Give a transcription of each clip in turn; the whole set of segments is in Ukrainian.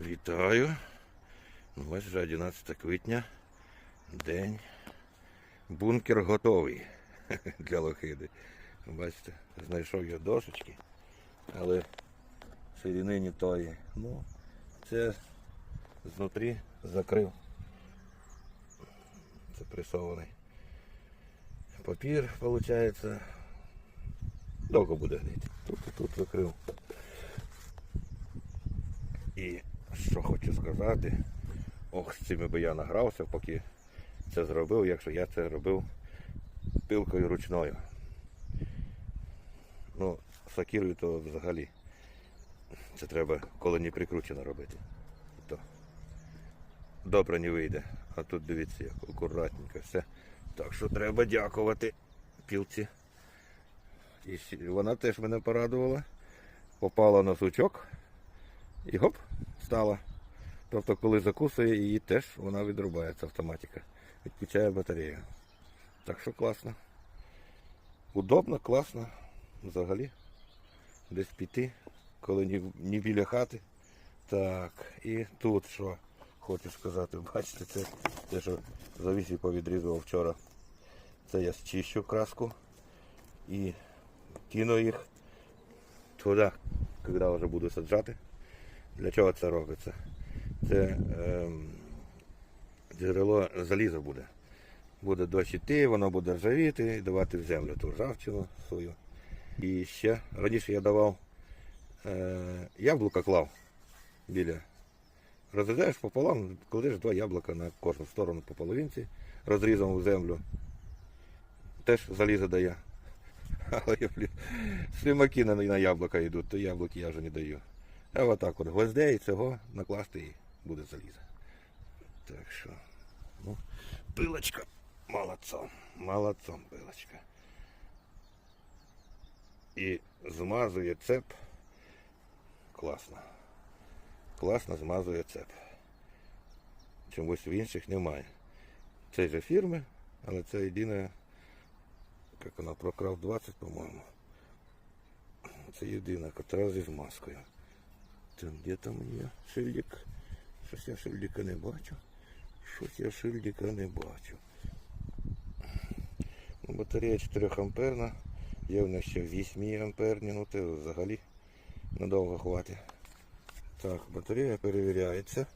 Вітаю. Ну, Ось вже 11 квітня. День. Бункер готовий для лохиди. Бачите, знайшов я дошечки, але ширини не тої. Ну, це знутрі закрив. Це пресований папір, виходить. Довго буде гнити. Тут і тут закрив. І що хочу сказати, ох, з цими би я награвся, поки це зробив, якщо я це робив пилкою ручною. Ну, сакірою то взагалі. Це треба коли не прикручено робити. То добре не вийде. А тут дивіться, як акуратненько все. Так що треба дякувати пілці. І вона теж мене порадувала. Попала на сучок і гоп, стала. Тобто, коли закусує її теж вона відрубається автоматика. Відключає батарею. Так що класно. Удобно, класно. Взагалі. Десь піти, коли не, не біля хати. Так, і тут що хочу сказати, бачите, це те, що завісі повідрізував вчора. Це я зчищу краску і кину їх туди, коли вже буду саджати. Для чого це робиться? Це ем, джерело заліза буде. Буде дощ іти, воно буде ржавіти і давати в землю ту ржавчину свою. І ще раніше я давав е, яблука клав біля. Розрізаєш пополам, кладеш два яблука на кожну сторону по половинці, розрізом в землю. Теж залізо дає. Але я, блін, слимаки на, на яблука йдуть, то яблуки я вже не даю. А отак от гвоздей цього накласти і буде залізо. Так що, ну, пилочка. Молодцом. Молодцом пилочка. І змазує цеп. Класно. Класно змазує цеп. Чомусь в інших немає. Це же фірми, але це єдина, як вона, Прокрав 20, по-моєму. Це єдина, котра зі змазкою. Там де там є шильдик? Щось я шильдика не бачу. Щось я шильдика не бачу. Ну, батарея 4 амперна. Є в нас ще 8 амперні, ну це взагалі надовго хватить. Так, батарея перевіряється.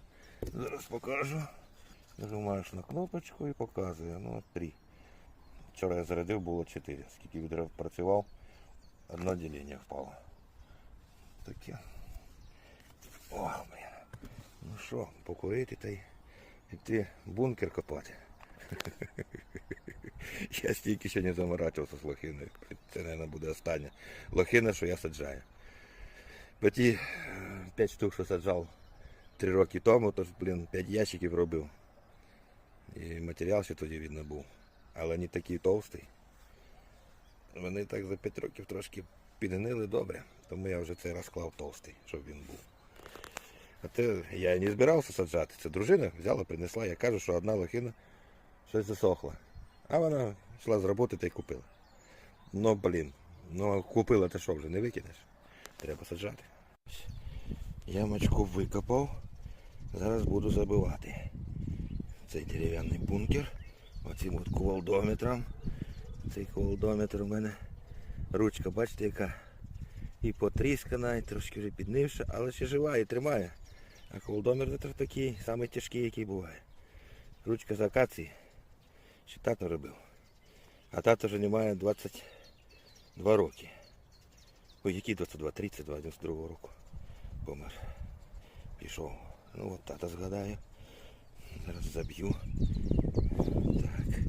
Зараз покажу. Нажимаєш на кнопочку і показує. Ну, 3. Вчора я зарядив, було 4. Скільки відрив працював, одне ділення впало. Таке. Ох, блін. Ну що, покурити та й йти бункер копати. Я стільки ще не заморачувався з лохиною. Це, мабуть, буде остання лохина, що я саджаю. Бо ті 5 штук, що саджав 3 роки тому, то блін, 5 ящиків робив. І матеріал ще тоді видно був. Але не такий товстий. Вони так за 5 років трошки підгнили добре, тому я вже цей раз клав товстий, щоб він був. А те я і не збирався саджати. Це дружина взяла, принесла. Я кажу, що одна лохина щось засохла. А вона йшла з роботи та й купила. Ну, блін, ну купила ти що вже не викинеш. Треба саджати. Ямочку викопав. Зараз буду забивати. Цей дерев'яний бункер. Оцим от кувалдометром. Цей кувалдометр у мене ручка, бачите, яка і потріскана, і трошки вже піднивша, але ще жива і тримає. А кувалдометр такий, самий тяжкий, який буває. Ручка з акації. Ще тато робив. А тато вже немає 22 роки. Ой, які 22, 32, 92 року. Помер. Пішов. Ну от тата згадаю. Зараз заб'ю. Так.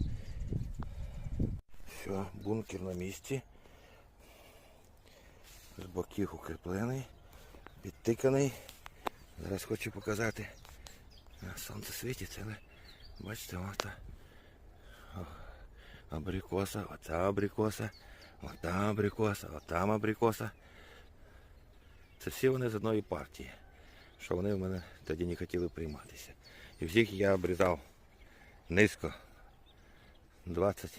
Все, бункер на місці. З боків укріплений, підтиканий. Зараз хочу показати. Сонце світить, але бачите, ота абрикоса, оця абрикоса, ота абрикоса, отам абрикоса. Це всі вони з одної партії, що вони в мене тоді не хотіли прийматися. І всіх я обрізав низько 20-30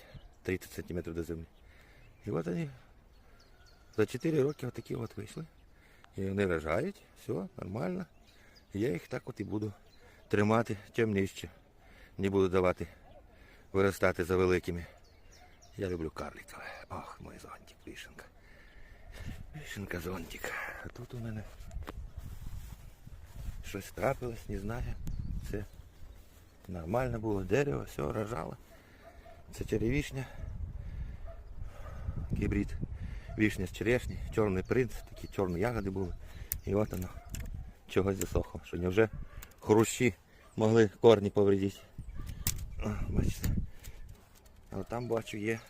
см до землі. І от вони за 4 роки отакі от вийшли. І вони рожають, все нормально. Я їх так от і буду тримати чим нижче. Не буду давати виростати за великими. Я люблю карликів. Ох, мой зонтик, вишенка. Вишенка зонтик. А тут у мене щось трапилось, не знаю. Це нормально було, дерево, все рожало. Це черевішня. Гібрид. Вишня з черешні, чорний принц, такі чорні ягоди були. І от воно чогось засохло. Що невже хрущі могли корні повредити. Бачите. А там бачу є.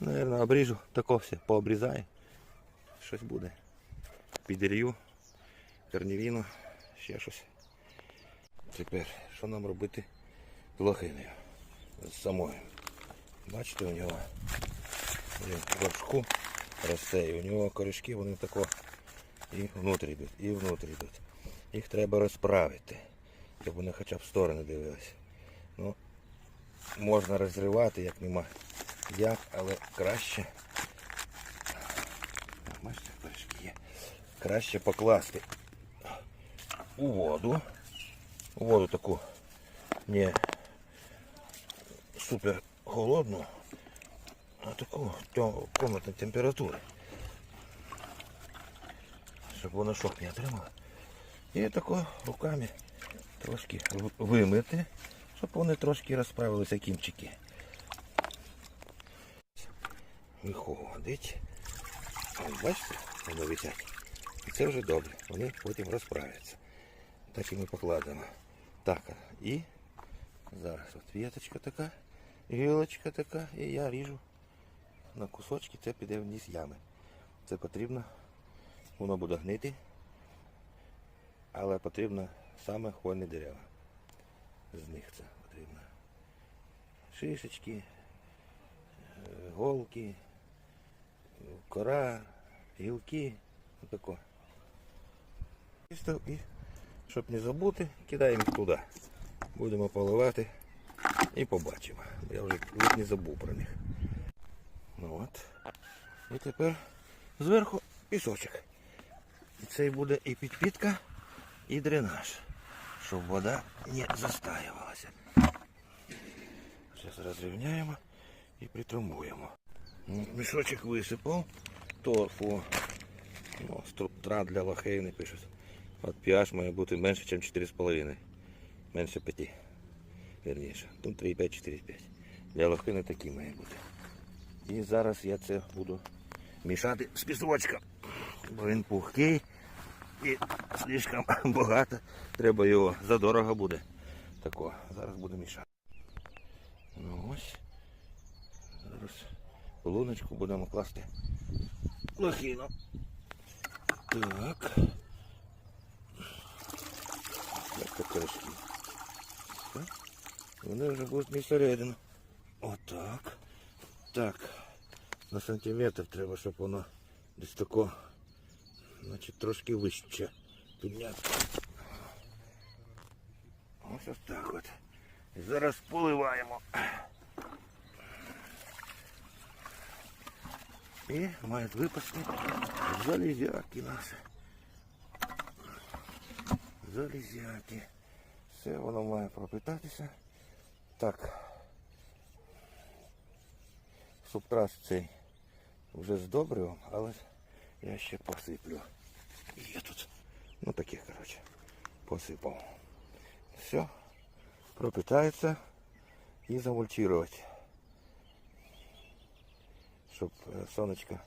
Наверно, обріжу, тако все пообрізаю. Щось буде. Підір'ю, корнівіну, ще щось. Тепер, що нам робити з лохиною? З самою. Бачите, у нього горшку росте, і у нього корешки, вони тако і внутрі йдуть, і внутрі йдуть. Їх треба розправити, щоб вони хоча б в сторони дивилися. Ну, можна розривати, як нема як, але краще. Є. Краще покласти у воду. У воду таку не супер холодну, а таку комнатної температури. Щоб воно шок не отримало. І тако руками трошки вимити, щоб вони трошки розправилися кімчики. Виходить. Бачите, вони висять. І це вже добре. Вони потім розправляться. Так і ми покладемо. Так, і зараз от віточка така, гілочка така, і я ріжу на кусочки, це піде вниз ями. Це потрібно, воно буде гнити, але потрібно саме хвойні дерева. З них це потрібно. Шишечки, е, голки, кора, гілки, отако. І щоб не забути, кидаємо туди. Будемо поливати і побачимо. Я вже не забув про них. Ну от. І тепер зверху пісочок. І це буде і підпітка, і дренаж, щоб вода не застаювалася. Зараз розрівняємо і притрамбуємо. Ну, Мішочок висипав, торфу. Ну, структура для лохейни пишуть. От pH має бути менше, ніж 4,5. Менше 5. Вірніше. Тут 3,5, 4,5. Для лохини такі має бути. І зараз я це буду мішати з пісочком. Бо він пухкий і слишком багато. Треба його задорого буде. Тако. Зараз буду мішати. Ну ось. Зараз луночку будемо класти лохину. Так. Як то корешки. Вони вже будуть між середину. Отак. Так. На сантиметр треба, щоб воно десь тако, значить, трошки вище підняти. Ось ось так от. І зараз поливаємо. І мають випасти залізяки наші. Залізяки. Все воно має пропитатися. Так. Субтрас цей вже з добривом, але я ще посиплю. Є тут. Ну таке, коротше. Посипав. Все. Пропитається і замульчувати. Щоб е, сонечко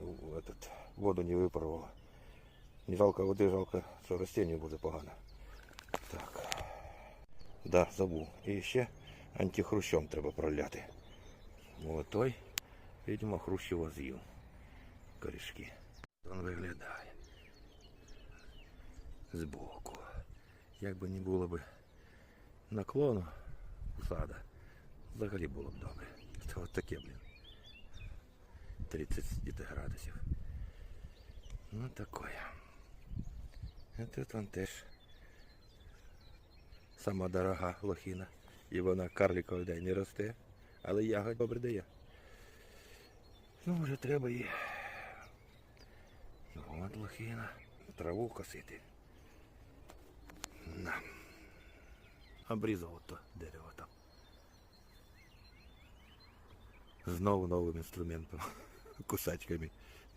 ну, этот, воду не випарувало. Не жалко води, жалко, що растенню буде погано. Так. Да, забув. І ще антихрущом треба проляти. Молотой, видимо, хрущ його з'їв. Корішки. Він виглядає. Збоку. Як би не було б наклону сада, взагалі було б добре. Це от таке, блін. 30 градусів. Ну такое. А тут вон теж сама дорога лохина. І вона карликовий день не росте, але ягодь добре дає. Ну, вже треба її. От лохина. Траву косити. Ладно. Обрізав то дерево там. Знову новим інструментом. Кусачками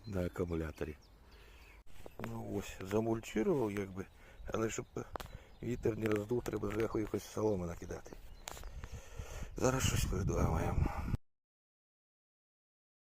на акумуляторі. Ну ось, замульчував якби, але щоб вітер не роздув, треба зверху якось соломи накидати. Зараз щось придумаємо.